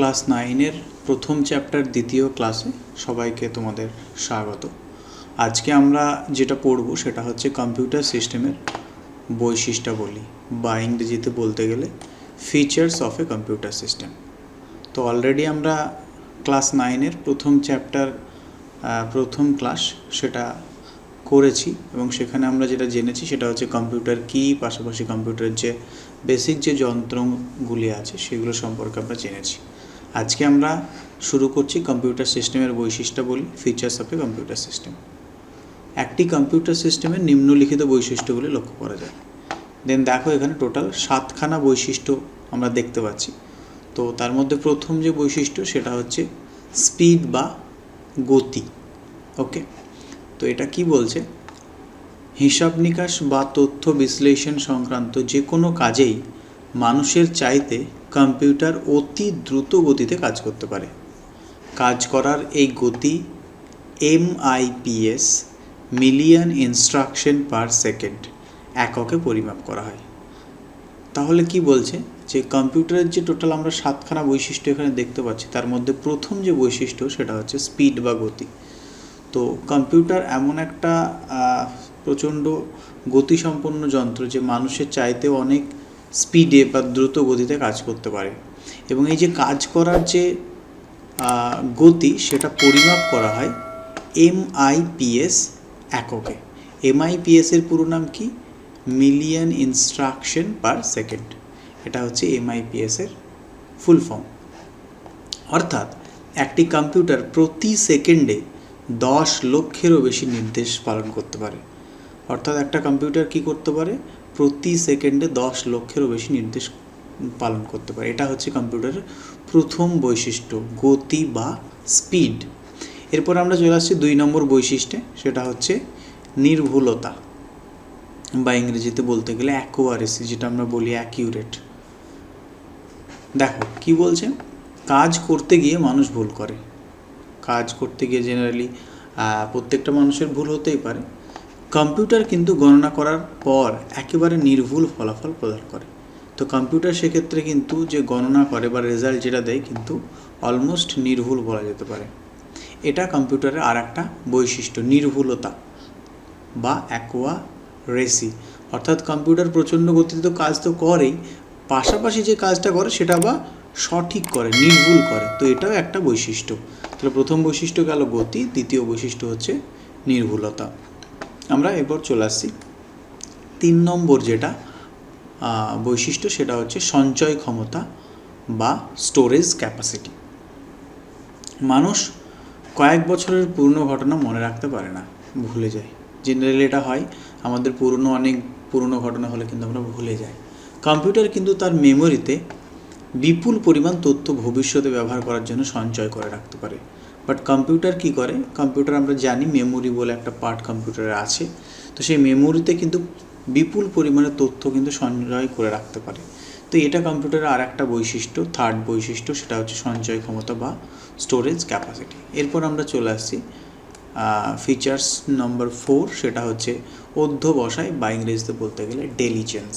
Class নাইনের প্রথম chapter দ্বিতীয় ক্লাসে সবাইকে তোমাদের স্বাগত। আজকে আমরা যেটা পড়ব সেটা হচ্ছে কম্পিউটার সিস্টেমের বৈশিষ্ট্যাবলী বা ইংরেজিতে বলতে গেলে features of a computer system তো অলরেডি আমরা ক্লাস নাইনের প্রথম চ্যাপ্টার প্রথম ক্লাস সেটা করেছি এবং সেখানে আমরা যেটা জেনেছি সেটা হচ্ছে কম্পিউটার কী, পাশাপাশি কম্পিউটারের যে বেসিক যে যন্ত্রগুলি আছে সেগুলো সম্পর্কে আমরা জেনেছি। আজকে আমরা শুরু করছি কম্পিউটার সিস্টেমের বৈশিষ্ট্যাবলী features of a computer system একটি কম্পিউটার সিস্টেমের নিম্নলিখিত বৈশিষ্ট্যগুলি লক্ষ্য করা যায়। দেন দেখো এখানে টোটাল সাতখানা বৈশিষ্ট্য আমরা দেখতে পাচ্ছি। তো তার মধ্যে প্রথম যে বৈশিষ্ট্য সেটা হচ্ছে স্পিড বা গতি ওকে তো এটা কি বলছে? হিসাব নিকাশ বা তথ্য বিশ্লেষণ সংক্রান্ত যে কোনো কাজেই মানুষের চাইতে কম্পিউটার অতি দ্রুত গতিতে কাজ করতে পারে। কাজ করার এই গতি MIPS, million instruction per second, এককে পরিমাপ করা হয়। তাহলে কি বলছে? যে কম্পিউটারের যে টোটাল আমরা সাতখানা বৈশিষ্ট্য এখানে দেখতে পাচ্ছি, তার মধ্যে প্রথম যে বৈশিষ্ট্য সেটা হচ্ছে স্পিড বা গতি। তো কম্পিউটার এমন একটা প্রচণ্ড গতিসম্পন্ন যন্ত্র যে মানুষের চাইতেও অনেক স্পিডে বা দ্রুত গতিতে কাজ করতে পারে। এবং এই যে কাজ করার যে গতি, সেটা পরিমাপ করা হয় এমআইপিএস এককে। এমআইপিএস এর পুরো নাম কি? Million instruction per second. এটা হচ্ছে এমআইপিএস এর ফুল ফর্ম। অর্থাৎ একটি কম্পিউটার প্রতি সেকেন্ডে দশ লক্ষেরও বেশি নির্দেশ পালন করতে পারে। অর্থাৎ একটা কম্পিউটার কি করতে পারে? প্রতি সেকেন্ডে দশ লক্ষেরও বেশি নির্দেশ পালন করতে পারে। এটা হচ্ছে কম্পিউটারের প্রথম বৈশিষ্ট্য, গতি বা স্পিড এরপর আমরা চলে আসছি দুই নম্বর বৈশিষ্ট্যে, সেটা হচ্ছে নির্ভুলতা, বা ইংরেজিতে বলতে গেলে অ্যাকুয়ারেসি যেটা আমরা বলি অ্যাকিউরেট দেখো, কি বলছে? কাজ করতে গিয়ে মানুষ ভুল করে। কাজ করতে গিয়ে জেনারেলি প্রত্যেকটা মানুষের ভুল হতেই পারে। কম্পিউটার কিন্তু গণনা করার পর একেবারে নির্ভুল ফলাফল প্রদান করে। তো কম্পিউটার সেক্ষেত্রে কিন্তু যে গণনা করে বা রেজাল্ট যেটা দেয় কিন্তু অলমোস্ট নির্ভুল বলা যেতে পারে। এটা কম্পিউটারের আর একটা বৈশিষ্ট্য, নির্ভুলতা বা অ্যাকোয়া রেসি অর্থাৎ কম্পিউটার প্রচণ্ড গতিতে তো কাজ তো করেই, পাশাপাশি যে কাজটা করে সেটা বা সঠিক করে, নির্ভুল করে। তো এটাও একটা বৈশিষ্ট্য। তাহলে প্রথম বৈশিষ্ট্য গেল গতি, দ্বিতীয় বৈশিষ্ট্য হচ্ছে নির্ভুলতা। আমরা এরপর চলে আসছি। তিন নম্বর যেটা বৈশিষ্ট্য সেটা হচ্ছে সঞ্চয় ক্ষমতা বা স্টোরেজ ক্যাপাসিটি মানুষ কয়েক বছরের পুরনো ঘটনা মনে রাখতে পারে না, ভুলে যায়। জেনারেলি এটা হয়, আমাদের পুরনো অনেক পুরনো ঘটনা হলে কিন্তু আমরা ভুলে যাই। কম্পিউটার কিন্তু তার মেমোরিতে বিপুল পরিমাণ তথ্য ভবিষ্যতে ব্যবহার করার জন্য সঞ্চয় করে রাখতে পারে। বাট কম্পিউটার কি করে? কম্পিউটার আমরা জানি মেমোরি বলে একটা পার্ট কম্পিউটারে আছে। তো সেই মেমোরিতে কিন্তু বিপুল পরিমাণে তথ্য কিন্তু সঞ্চয় করে রাখতে পারে। তো এটা কম্পিউটারের আর একটা বৈশিষ্ট্য থার্ড বৈশিষ্ট্য, সেটা হচ্ছে সঞ্চয় ক্ষমতা বা স্টোরেজ ক্যাপাসিটি এরপর আমরা চলে আসছি ফিচার্স নম্বর ফোর সেটা হচ্ছে অধ্যবসায় বা ইংরেজিতে বলতে গেলে ডেলিজেন্স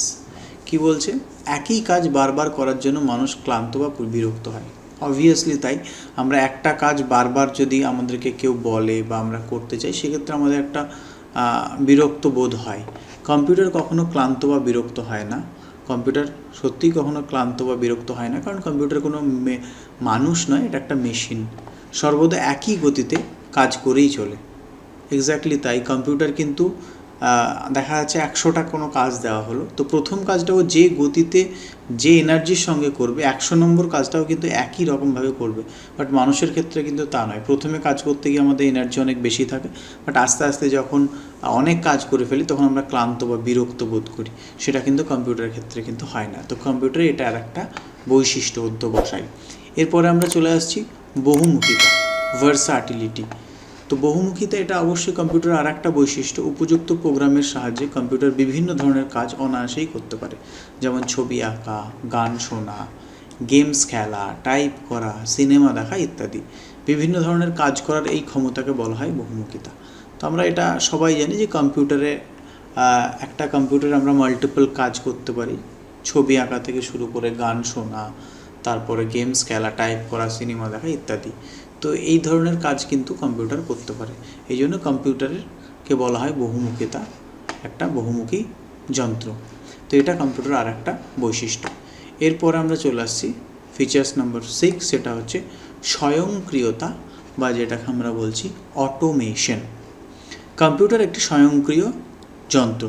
কি বলছে? একই কাজ বারবার করার জন্য মানুষ ক্লান্ত বা বিরক্ত হয়। অবভিয়াসলি তাই। আমরা একটা কাজ বারবার যদি আমাদেরকে কেউ বলে বা আমরা করতে চাই, সেক্ষেত্রে আমাদের একটা বিরক্ত বোধ হয়। কম্পিউটার কখনো ক্লান্ত বা বিরক্ত হয় না। কম্পিউটার সত্যিই কখনো ক্লান্ত বা বিরক্ত হয় না। কারণ কম্পিউটার কোনো মানুষ নয়, এটা একটা মেশিন। সর্বদা একই গতিতে কাজ করেই চলে। এক্স্যাক্টলি তাই। কম্পিউটার কিন্তু দেখা যাচ্ছে একশোটা কোনো কাজ দেওয়া হলো। তো প্রথম কাজটাও যে গতিতে যে এনার্জির সঙ্গে করবে, একশো নম্বর কাজটাও কিন্তু একই রকমভাবে করবে। বাট মানুষের ক্ষেত্রে কিন্তু তা নয়। প্রথমে কাজ করতে গিয়ে আমাদের এনার্জি অনেক বেশি থাকে। বাট আস্তে আস্তে যখন অনেক কাজ করে ফেলি, তখন আমরা ক্লান্ত বা বিরক্ত বোধ করি। সেটা কিন্তু কম্পিউটারের ক্ষেত্রে কিন্তু হয় না। তো কম্পিউটারে এটা আর একটা বৈশিষ্ট্য অধ্যবসায়। এরপরে আমরা চলে আসছি বহুমুখিতা ভার্সাটিলিটি তো বহুমুখিতা এটা অবশ্যই কম্পিউটার আর একটা বৈশিষ্ট্য, উপযুক্ত প্রোগ্রামের সাহায্যে কম্পিউটার বিভিন্ন ধরনের কাজ অনায়াসেই করতে পারে। যেমন ছবি আঁকা, গান শোনা গেমস খেলা টাইপ করা সিনেমা দেখা ইত্যাদি। বিভিন্ন ধরনের কাজ করার এই ক্ষমতাকে বলা হয় বহুমুখিতা। তো আমরা এটা সবাই জানি যে কম্পিউটারে একটা কম্পিউটারে আমরা মাল্টিপল কাজ করতে পারি। ছবি আঁকা থেকে শুরু করে গান শোনা, তারপরে গেমস খেলা টাইপ করা সিনেমা দেখা ইত্যাদি। তো এই ধরনের কাজ কিন্তু কম্পিউটার করতে পারে। এই জন্য কম্পিউটারকে বলা হয় বহুমুখিতা, একটা বহুমুখী যন্ত্র। তো এটা কম্পিউটার আর একটা বৈশিষ্ট্য। এরপরে আমরা চলে আসছি ফিচার্স নাম্বার সিক্স সেটা হচ্ছে স্বয়ংক্রিয়তা বা যেটাকে আমরা বলছি অটোমেশন কম্পিউটার একটি স্বয়ংক্রিয় যন্ত্র।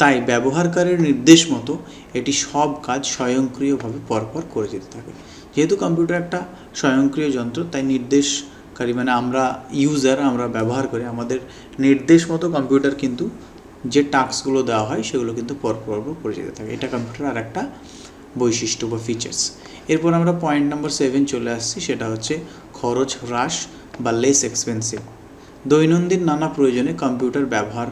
তাই ব্যবহারকারীর নির্দেশ মতো এটি সব কাজ স্বয়ংক্রিয়ভাবে পরপর করে যেতে থাকে। যেহেতু কম্পিউটার একটা স্বয়ংক্রিয় যন্ত্র, তাই নির্দেশকারী মানে আমরা ইউজার আমরা ব্যবহার করি, আমাদের নির্দেশ মতো কম্পিউটার কিন্তু যে টাস্কগুলো দেওয়া হয়, সেগুলো কিন্তু পরপর করে যেতে থাকে। এটা কম্পিউটার আর একটা বৈশিষ্ট্য বা ফিচার্স এরপর আমরা পয়েন্ট নাম্বার সেভেন চলে আসছি, সেটা হচ্ছে খরচ হ্রাস বা লেস এক্সপেন্সিভ দৈনন্দিন নানা প্রয়োজনে কম্পিউটার ব্যবহার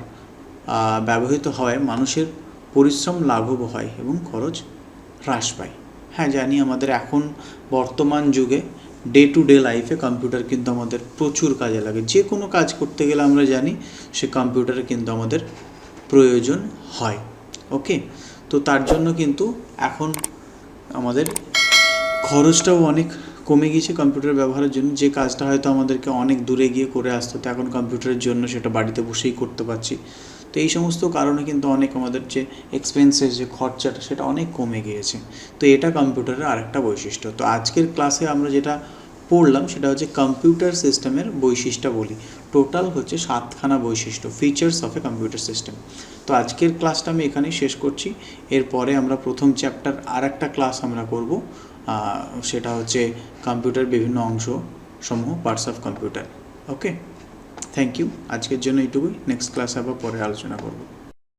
ব্যবহৃত হওয়ায় মানুষের পরিশ্রম লাঘব হয় এবং খরচ হ্রাস পায়। হ্যাঁ জানি আমাদের এখন বর্তমান যুগে ডে টু ডে লাইফে কম্পিউটার কিন্তু আমাদের প্রচুর কাজে লাগে। যে কোনো কাজ করতে গেলে আমরা জানি সে কম্পিউটারে কিন্তু আমাদের প্রয়োজন হয় ওকে তো তার জন্য কিন্তু এখন আমাদের খরচটাও অনেক কমে গিয়েছে কম্পিউটার ব্যবহারের জন্য। যে কাজটা হয়তো আমাদেরকে অনেক দূরে গিয়ে করে আসতে হতো, এখন কম্পিউটারের জন্য সেটা বাড়িতে বসেই করতে পারছি। তো এই সমস্ত কারণে কিন্তু অনেক আমাদের যে এক্সপেন্সের যে খরচাটা, সেটা অনেক কমে গিয়েছে। তো এটা কম্পিউটারের আরেকটা বৈশিষ্ট্য। তো আজকের ক্লাসে আমরা যেটা পড়লাম, সেটা হচ্ছে কম্পিউটার সিস্টেমের বৈশিষ্ট্যাবলী টোটাল হচ্ছে সাতখানা বৈশিষ্ট্য features of a computer system তো আজকের ক্লাসটা আমি এখানেই শেষ করছি। এরপরে আমরা প্রথম চ্যাপ্টার আর একটা ক্লাস আমরা করব। সেটা হচ্ছে কম্পিউটার বিভিন্ন অংশ সমূহ parts of computer okay thank you আজকের জন্য এইটুকুই। নেক্সট ক্লাসে আবার পরে আলোচনা করব।